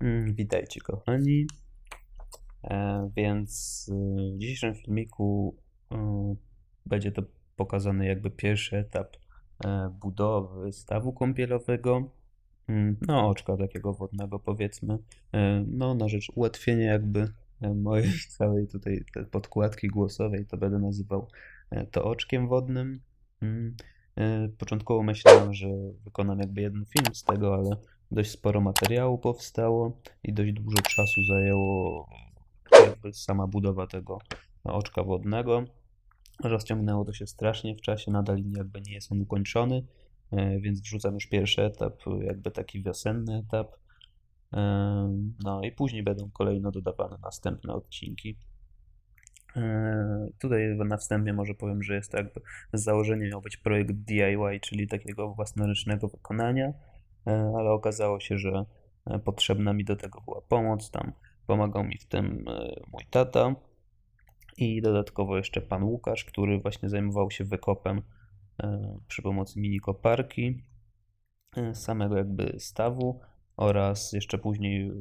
Mm, Witajcie kochani. E, Więc y, w dzisiejszym filmiku y, będzie to pokazany jakby pierwszy etap e, budowy stawu kąpielowego, mm, no oczka takiego wodnego powiedzmy, E, no na rzecz ułatwienia jakby mojej całej tutaj podkładki głosowej, to będę nazywał to oczkiem wodnym. Mm, Początkowo myślałem, że wykonam jakby jeden film z tego, ale dość sporo materiału powstało i dość dużo czasu zajęło sama budowa tego oczka wodnego. Rozciągnęło to się strasznie w czasie, nadal jakby nie jest on ukończony, e, więc wrzucam już pierwszy etap, jakby taki wiosenny etap. E, No i później będą kolejno dodawane następne odcinki. E, Tutaj na wstępie może powiem, że jest to jakby z założenia miał być projekt DIY, czyli takiego własnoręcznego wykonania, ale okazało się, że e, potrzebna mi do tego była pomoc. Tam pomagał mi w tym e, mój tata i dodatkowo jeszcze pan Łukasz, który właśnie zajmował się wykopem e, przy pomocy mini koparki e, samego jakby stawu oraz jeszcze później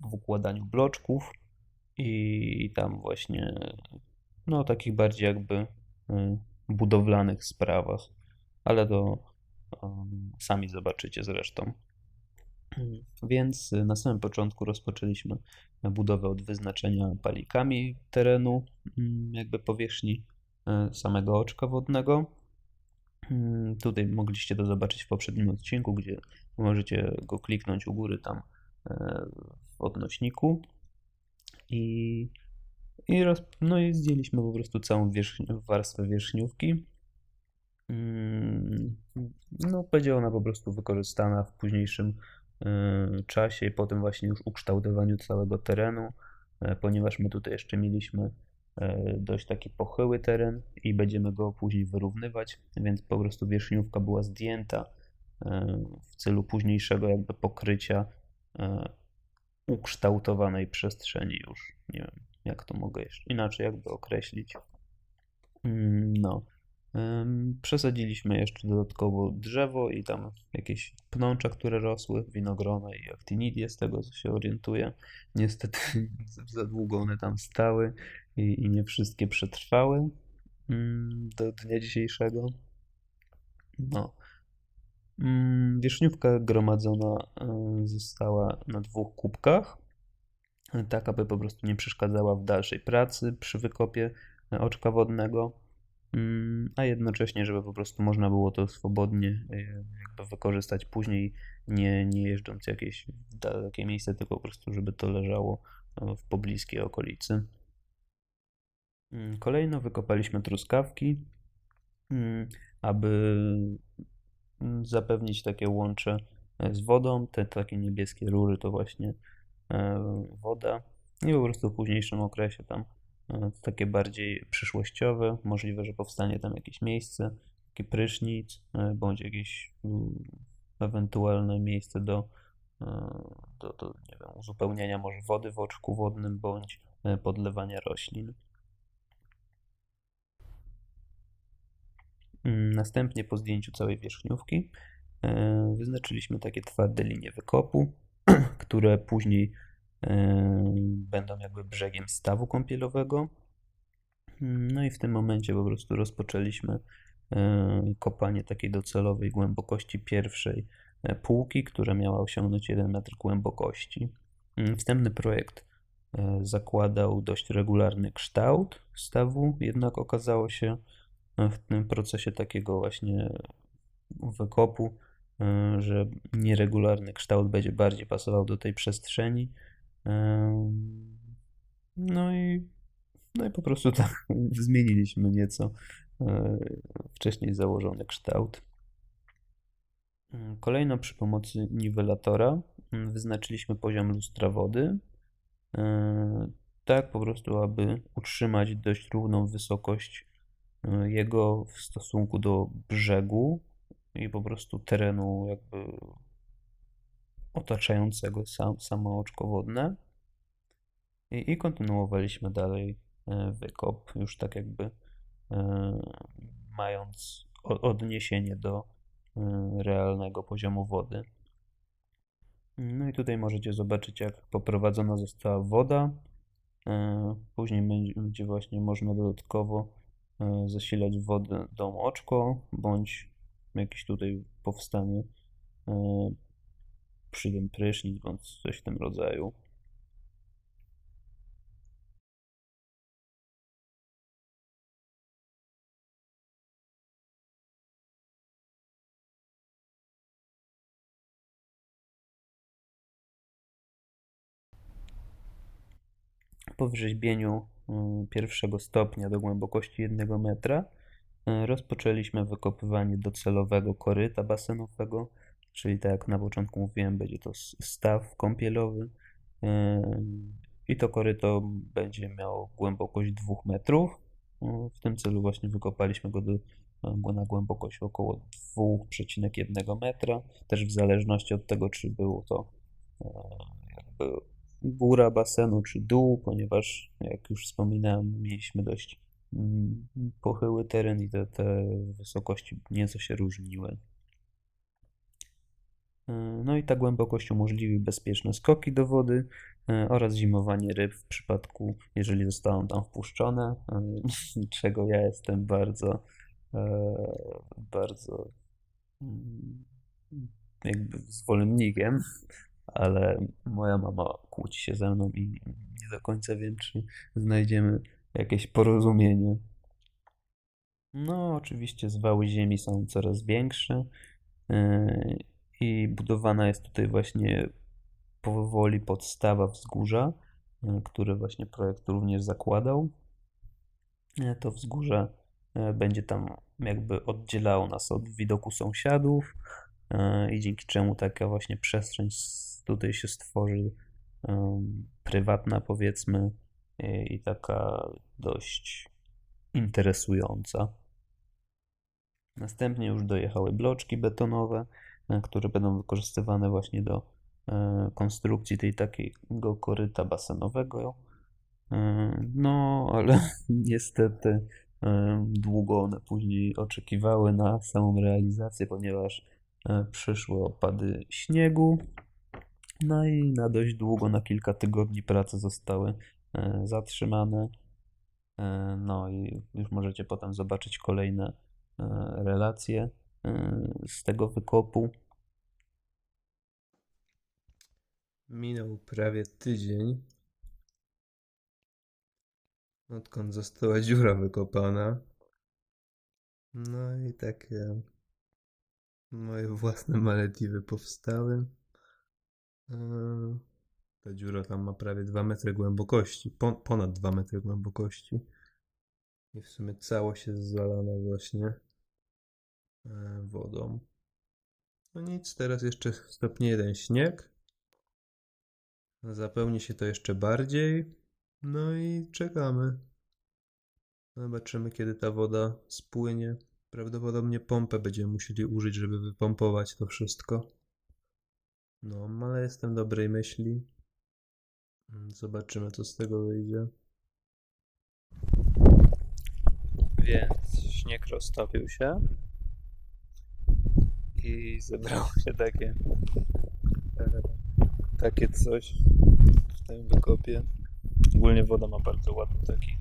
w układaniu bloczków i tam właśnie no takich bardziej jakby budowlanych sprawach, ale to sami zobaczycie zresztą. Więc y, na samym początku rozpoczęliśmy budowę od wyznaczenia palikami terenu, mm, jakby powierzchni y, samego oczka wodnego. Mm, Tutaj mogliście to zobaczyć w poprzednim odcinku, gdzie możecie go kliknąć u góry tam e, w odnośniku i, i, roz, no i zdjęliśmy po prostu całą warstwę wierzchniówki. Mm, No, będzie ona po prostu wykorzystana w późniejszym e, czasie i potem właśnie już ukształtowaniu całego terenu, e, ponieważ my tutaj jeszcze mieliśmy e, dość taki pochyły teren i będziemy go później wyrównywać, więc po prostu wierzchniówka była zdjęta e, w celu późniejszego jakby pokrycia ukształtowanej przestrzeni już. Nie wiem, jak to mogę jeszcze inaczej jakby określić. Mm, No. Przesadziliśmy jeszcze dodatkowo drzewo i tam jakieś pnącza, które rosły, winogrona i actinidia, z tego co się orientuję. Niestety za długo one tam stały i, i nie wszystkie przetrwały mm, do dnia dzisiejszego. No. Mm, Wierzchniówka gromadzona y, została na dwóch kubkach, y, tak aby po prostu nie przeszkadzała w dalszej pracy przy wykopie y, oczka wodnego, a jednocześnie, żeby po prostu można było to swobodnie y, jakby wykorzystać później, nie, nie jeżdżąc jakieś dalekie miejsce, tylko po prostu, żeby to leżało y, w pobliskiej okolicy. Mm, Kolejno wykopaliśmy truskawki, mm, aby mm, zapewnić takie łącze e, z wodą. Te takie niebieskie rury to właśnie e, woda. I po prostu w późniejszym okresie tam e, takie bardziej przyszłościowe. Możliwe, że powstanie tam jakieś miejsce, taki prysznic, e, bądź jakieś mm, ewentualne miejsce do, e, do, do nie wiem, uzupełniania może wody w oczku wodnym, bądź e, podlewania roślin. Mm, Następnie po zdjęciu całej wierzchniówki e, wyznaczyliśmy takie twarde linie wykopu, które później e, będą jakby brzegiem stawu kąpielowego. No i w tym momencie po prostu rozpoczęliśmy e, kopanie takiej docelowej głębokości pierwszej e, półki, która miała osiągnąć 1 metr głębokości. Mm, Wstępny projekt e, zakładał dość regularny kształt stawu, jednak okazało się, w tym procesie takiego właśnie wykopu, że nieregularny kształt będzie bardziej pasował do tej przestrzeni. No i, no i po prostu tak zmieniliśmy nieco y, wcześniej założony kształt. Kolejno przy pomocy niwelatora wyznaczyliśmy poziom lustra wody. y, Tak po prostu, aby utrzymać dość równą wysokość y, jego w stosunku do brzegu i po prostu terenu jakby otaczającego sam, samo oczko wodne. I, I kontynuowaliśmy dalej e, wykop, już tak jakby e, mając odniesienie do e, realnego poziomu wody. No i tutaj możecie zobaczyć, jak poprowadzona została woda. Później będzie- właśnie można dodatkowo zasilać wodę do moczko, bądź jakiś tutaj powstanie przy tym prysznic, bądź coś w tym rodzaju. Po wyrzeźbieniu y, pierwszego stopnia do głębokości 1 metra y, rozpoczęliśmy wykopywanie docelowego koryta basenowego, czyli tak jak na początku mówiłem, będzie to staw kąpielowy y, i to koryto będzie miało głębokość 2 metrów. Y, W tym celu właśnie wykopaliśmy go do, go na głębokość około 2,1 metra, też w zależności od tego, czy było to e, jakby góra basenu czy dół, ponieważ jak już wspominałem, mieliśmy dość mm, pochyły teren i te, te wysokości nieco się różniły. E, No i ta głębokość umożliwi bezpieczne skoki do wody e, oraz zimowanie ryb w przypadku, jeżeli zostaną tam wpuszczone, e, czego ja jestem bardzo, bardzo mm, jakby zwolennikiem, ale moja mama kłóci się ze mną i nie do końca wiem, czy znajdziemy jakieś porozumienie. No, oczywiście zwały ziemi są coraz większe i budowana jest tutaj właśnie powoli podstawa wzgórza, yy, które właśnie projekt również zakładał. Yy, To wzgórze yy, będzie tam jakby oddzielało nas od widoku sąsiadów i dzięki czemu taka właśnie przestrzeń tutaj się stworzy prywatna powiedzmy i taka dość interesująca. Następnie już dojechały bloczki betonowe, e, które będą wykorzystywane właśnie do e, konstrukcji tej takiego koryta basenowego. E, No, ale niestety e, długo one później oczekiwały na samą realizację, ponieważ e, przyszły opady śniegu. No i na dość długo, na kilka tygodni prace zostały e, zatrzymane. E, No i już możecie potem zobaczyć kolejne e, relacje e, z tego wykopu. Minął prawie tydzień, odkąd została dziura wykopana. No i takie moje własne malediwy powstały. Eee, Ta dziura tam ma prawie 2 metry głębokości, pon- ponad 2 metry głębokości. I w sumie całość jest zalana właśnie wodą. No nic, teraz jeszcze stopnieje ten śnieg. Zapełni się to jeszcze bardziej. No i czekamy. Zobaczymy, kiedy ta woda spłynie. Prawdopodobnie pompę będziemy musieli użyć, żeby wypompować to wszystko. No, ale jestem dobrej myśli. Zobaczymy, co z tego wyjdzie. Więc śnieg roztopił się i zebrało się takie takie coś w tym wykopie. Ogólnie woda ma bardzo ładny taki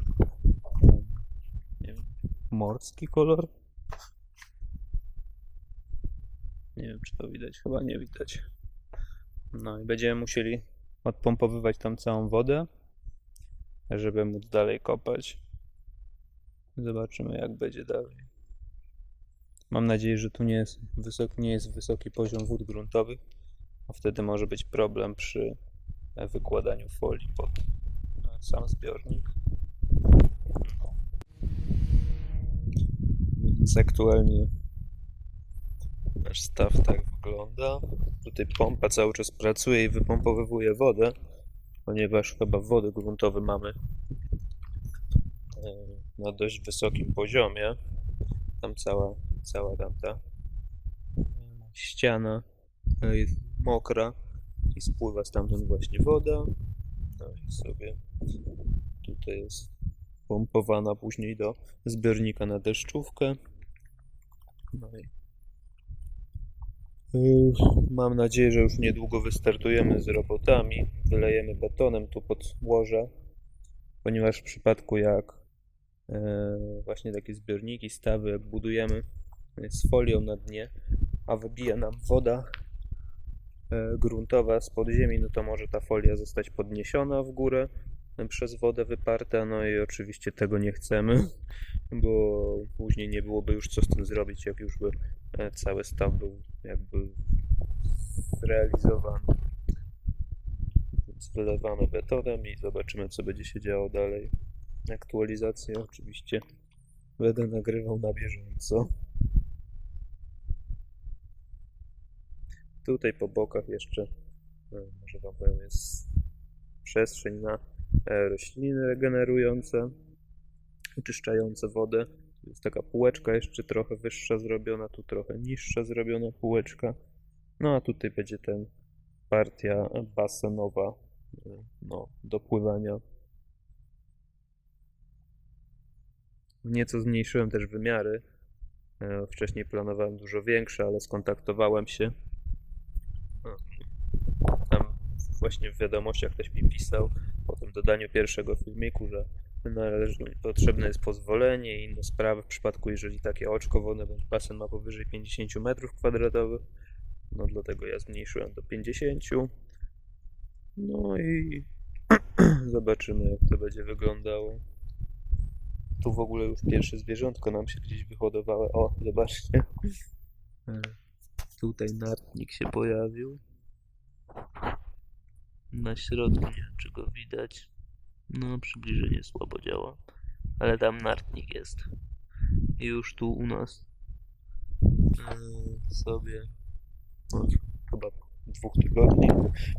nie wiem, morski kolor. Nie wiem, czy to widać, chyba nie widać. No i będziemy musieli odpompowywać tam całą wodę, żeby móc dalej kopać. Zobaczymy, jak będzie dalej. Mam nadzieję, że tu nie jest, wysok, nie jest wysoki poziom wód gruntowych, a wtedy może być problem przy e, wykładaniu folii pod e, sam zbiornik. Więc aktualnie nasz staw tak wygląda. Tutaj pompa cały czas pracuje i wypompowywuje wodę, ponieważ chyba wody gruntowe mamy e, na dość wysokim poziomie. Tam cała, cała tamta ściana jest mokra i spływa stamtąd właśnie woda. No i sobie tutaj jest pompowana później do zbiornika na deszczówkę. No i Mam nadzieję, że już niedługo wystartujemy z robotami. Wylejemy betonem tu pod łoże, ponieważ w przypadku jak e, właśnie takie zbiorniki, stawy, jak budujemy z folią na dnie, a wybija nam woda e, gruntowa z podziemi, no to może ta folia zostać podniesiona w górę e, przez wodę wyparta, no i oczywiście tego nie chcemy, bo później nie byłoby już co z tym zrobić, jak już by e, cały staw był jakby zrealizowany. Więc wylewamy betonem i zobaczymy, co będzie się działo dalej. Aktualizację oczywiście będę nagrywał na bieżąco. Tutaj po bokach jeszcze, e, może Wam powiem, jest przestrzeń na e, rośliny regenerujące, oczyszczające wodę. Tu Jest taka półeczka jeszcze trochę wyższa zrobiona, tu trochę niższa zrobiona półeczka. No a tutaj będzie ten partia basenowa e, no, do pływania. Nieco zmniejszyłem też wymiary. Wcześniej planowałem dużo większe, ale skontaktowałem się. O, Tam właśnie w wiadomościach ktoś mi pisał po tym dodaniu pierwszego filmiku, że należy, potrzebne jest pozwolenie i inne sprawy w przypadku, jeżeli takie oczko wodne bądź basen ma powyżej 50 m2. No dlatego ja zmniejszyłem do 50. No i zobaczymy jak to będzie wyglądało. Tu w ogóle już pierwsze zwierzątko nam się gdzieś wyhodowało. O, zobaczcie. Tutaj nartnik się pojawił. Na środku, nie wiem czy go widać. No, przybliżenie słabo działa. Ale tam nartnik jest. I już tu u nas e, sobie od chyba dwóch tygodni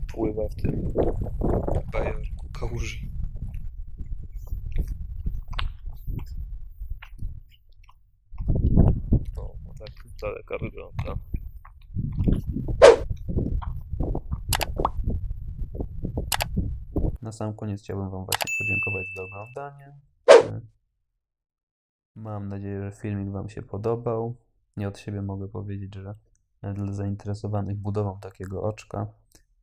pływa w tym bajorku kałuży. No, tak daleka wygląda. Na sam koniec chciałbym Wam właśnie podziękować za oglądanie. Mam nadzieję, że filmik Wam się podobał. Nie od siebie mogę powiedzieć, że dla zainteresowanych budową takiego oczka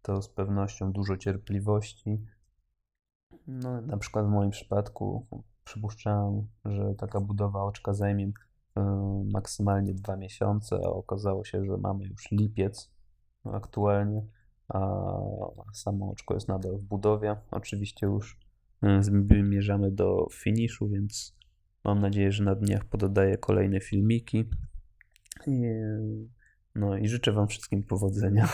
to z pewnością dużo cierpliwości. No, na przykład w moim przypadku przypuszczałem, że taka budowa oczka zajmie e, maksymalnie dwa miesiące, a okazało się, że mamy już lipiec aktualnie, samo oczko jest nadal w budowie. Oczywiście już e, zmierzamy do finiszu, więc mam nadzieję, że na dniach pododaję kolejne filmiki. No i życzę Wam wszystkim powodzenia.